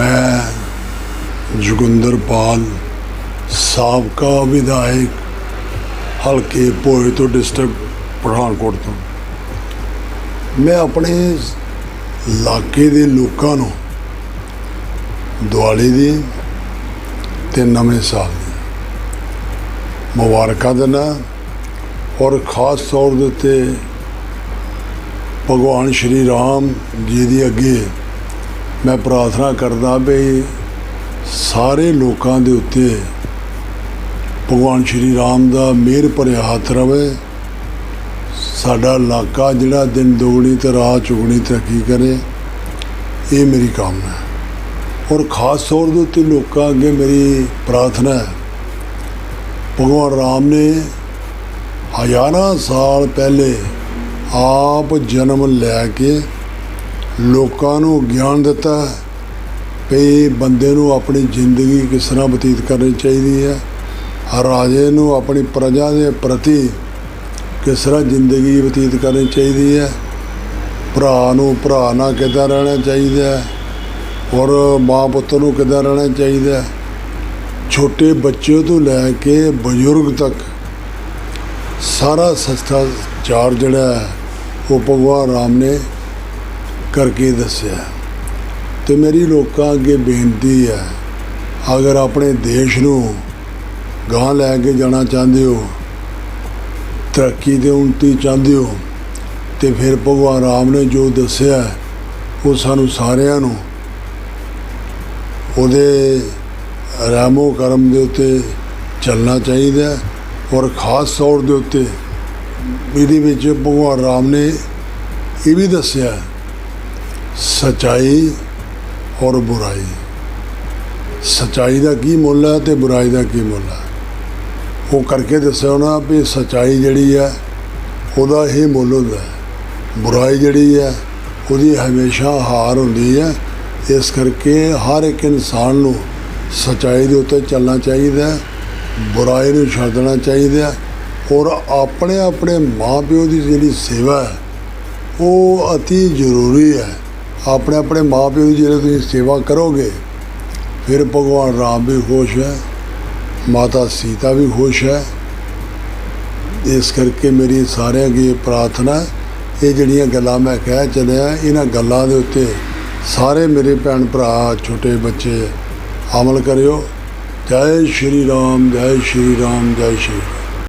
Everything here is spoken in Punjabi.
ਮੈਂ ਜੋਗਿੰਦਰਪਾਲ ਸਾਬਕਾ ਵਿਧਾਇਕ, ਹਲਕੇ ਭੋਏ ਤੋਂ ਡਿਸਟ੍ਰਿਕਟ ਪਠਾਨਕੋਟ ਤੋਂ। ਮੈਂ ਆਪਣੇ ਇਲਾਕੇ ਦੇ ਲੋਕਾਂ ਨੂੰ ਦੀਵਾਲੀ ਦੀ ਤੇ ਨਵੇਂ ਸਾਲ ਦੀ ਮੁਬਾਰਕਾਂ ਦਿੰਦਾ ਔਰ ਖਾਸ ਤੌਰ ਦੇ ਉੱਤੇ ਭਗਵਾਨ ਸ਼੍ਰੀ ਰਾਮ ਜੀ ਦੀ ਅੱਗੇ ਮੈਂ ਪ੍ਰਾਰਥਨਾ ਕਰਦਾ ਵੀ ਸਾਰੇ ਲੋਕਾਂ ਦੇ ਉੱਤੇ ਭਗਵਾਨ ਸ਼੍ਰੀ ਰਾਮ ਦਾ ਮਿਹਰ ਭਰਿਆ ਹੱਥ ਰਵੇ। ਸਾਡਾ ਇਲਾਕਾ ਜਿਹੜਾ ਦਿਨ ਦੋਗਣੀ ਤੇ ਰਾਤ ਚੁਗਣੀ ਤਰੱਕੀ ਕਰੇ, ਇਹ ਮੇਰੀ ਕਾਮਨਾ ਹੈ। ਔਰ ਖਾਸ ਤੌਰ ਦੇ ਉੱਤੇ ਲੋਕਾਂ ਅੱਗੇ ਮੇਰੀ ਪ੍ਰਾਰਥਨਾ ਹੈ, ਭਗਵਾਨ ਰਾਮ ਨੇ ਹਜ਼ਾਰਾਂ ਸਾਲ ਪਹਿਲੇ ਆਪ ਜਨਮ ਲੈ ਕੇ ਲੋਕਾਂ ਨੂੰ ਗਿਆਨ ਦਿੱਤਾ ਵੀ ਬੰਦੇ ਨੂੰ ਆਪਣੀ ਜ਼ਿੰਦਗੀ ਕਿਸ ਤਰ੍ਹਾਂ ਬਤੀਤ ਕਰਨੀ ਚਾਹੀਦੀ ਹੈ। ਰਾਜੇ ਨੂੰ ਆਪਣੀ ਪ੍ਰਜਾ ਦੇ ਪ੍ਰਤੀ ਕਿਸ ਤਰ੍ਹਾਂ ਜ਼ਿੰਦਗੀ ਬਤੀਤ ਕਰਨੀ ਚਾਹੀਦੀ ਹੈ। ਭਰਾ ਨੂੰ ਭਰਾ ਨਾਲ ਕਿੱਦਾਂ ਰਹਿਣਾ ਚਾਹੀਦਾ ਹੈ? ਔਰ ਮਾਂ ਪੁੱਤ ਨੂੰ ਕਿੱਦਾਂ ਰਹਿਣਾ ਚਾਹੀਦਾ ਹੈ? ਛੋਟੇ ਬੱਚੇ ਤੋਂ ਲੈ ਕੇ ਬਜ਼ੁਰਗ ਤੱਕ ਸਾਰਾ ਸਸਤਾ ਚਾਰ ਜਿਹੜਾ ਹੈ, ਉਹ ਭਗਵਾਨ ਰਾਮ ਨੇ ਕਰਕੇ ਦੱਸਿਆ ਤੇ ਮੇਰੀ ਲੋਕਾਂ ਅੱਗੇ ਬੇਨਤੀ ਹੈ, ਅਗਰ ਆਪਣੇ ਦੇਸ਼ ਨੂੰ ਗਾਂ ਲੈ ਕੇ ਜਾਣਾ ਚਾਹੁੰਦੇ ਹੋ, ਤਰੱਕੀ ਤੇ ਉન્નਤੀ ਚਾਹੁੰਦੇ ਹੋ, ਤੇ ਫਿਰ ਭਗਵਾਨ ਰਾਮ ਨੇ ਜੋ ਦੱਸਿਆ ਉਹ ਸਾਨੂੰ ਸਾਰਿਆਂ ਨੂੰ ਉਹਦੇ ਰਾਮੋ ਕਰਮ ਦੇ ਉੱਤੇ ਚੱਲਣਾ ਚਾਹੀਦਾ ਔਰ ਖਾਸ ਤੌਰ ਦੇ ਉੱਤੇ ਇਹਦੇ ਵਿੱਚ ਭਗਵਾਨ ਰਾਮ ਨੇ ਇਹ ਵੀ ਦੱਸਿਆ ਸਚਾਈ ਔਰ ਬੁਰਾਈ। ਸਚਾਈ ਦਾ ਕੀ ਮੁੱਲ ਹੈ ਤੇ ਬੁਰਾਈ ਦਾ ਕੀ ਮੁੱਲ ਹੈ? ਉਹ ਕਰਕੇ ਦੱਸਿਆ ਉਹਨਾਂ ਵੀ ਸਚਾਈ ਜਿਹੜੀ ਹੈ, ਉਹਦਾ ਹੀ ਮੁੱਲ ਹੁੰਦਾ ਬੁਰਾਈ ਜਿਹੜੀ ਹੈ, ਉਹਦੀ ਹਮੇਸ਼ਾ ਹਾਰ ਹੁੰਦੀ ਹੈ। ਇਸ ਕਰਕੇ ਹਰ ਇੱਕ ਇਨਸਾਨ ਨੂੰ ਸਚਾਈ ਦੇ ਉੱਤੇ ਚੱਲਣਾ ਚਾਹੀਦਾ ਬੁਰਾਈ ਨੂੰ ਛੱਡਣਾ ਚਾਹੀਦਾ ਔਰ ਆਪਣੇ ਆਪਣੇ ਮਾਪਿਓ ਦੀ ਜਿਹੜੀ ਸੇਵਾ ਹੈ, ਉਹ ਅਤੀ ਜ਼ਰੂਰੀ ਹੈ। ਆਪਣੇ ਆਪਣੇ ਮਾਪਿਓ ਦੀ ਜਿਹੜੇ ਤੁਸੀਂ ਸੇਵਾ ਕਰੋਗੇ, ਫਿਰ ਭਗਵਾਨ ਰਾਮ ਵੀ ਖੁਸ਼ ਹੈ, ਮਾਤਾ ਸੀਤਾ ਵੀ ਖੁਸ਼ ਹੈ। ਇਸ ਕਰਕੇ ਮੇਰੀ ਸਾਰਿਆਂ ਦੀ ਪ੍ਰਾਰਥਨਾ ਇਹ ਜਿਹੜੀਆਂ ਗੱਲਾਂ ਮੈਂ ਕਹਿ ਚੱਲਿਆ, ਇਹਨਾਂ ਗੱਲਾਂ ਦੇ ਉੱਤੇ ਸਾਰੇ ਮੇਰੇ ਭੈਣ ਭਰਾ, ਛੋਟੇ ਬੱਚੇ ਅਮਲ ਕਰਿਓ। ਜੈ ਸ਼੍ਰੀ ਰਾਮ, ਜੈ ਸ਼੍ਰੀ ਰਾਮ, ਜੈ ਸ਼੍ਰੀ ਰਾਮ।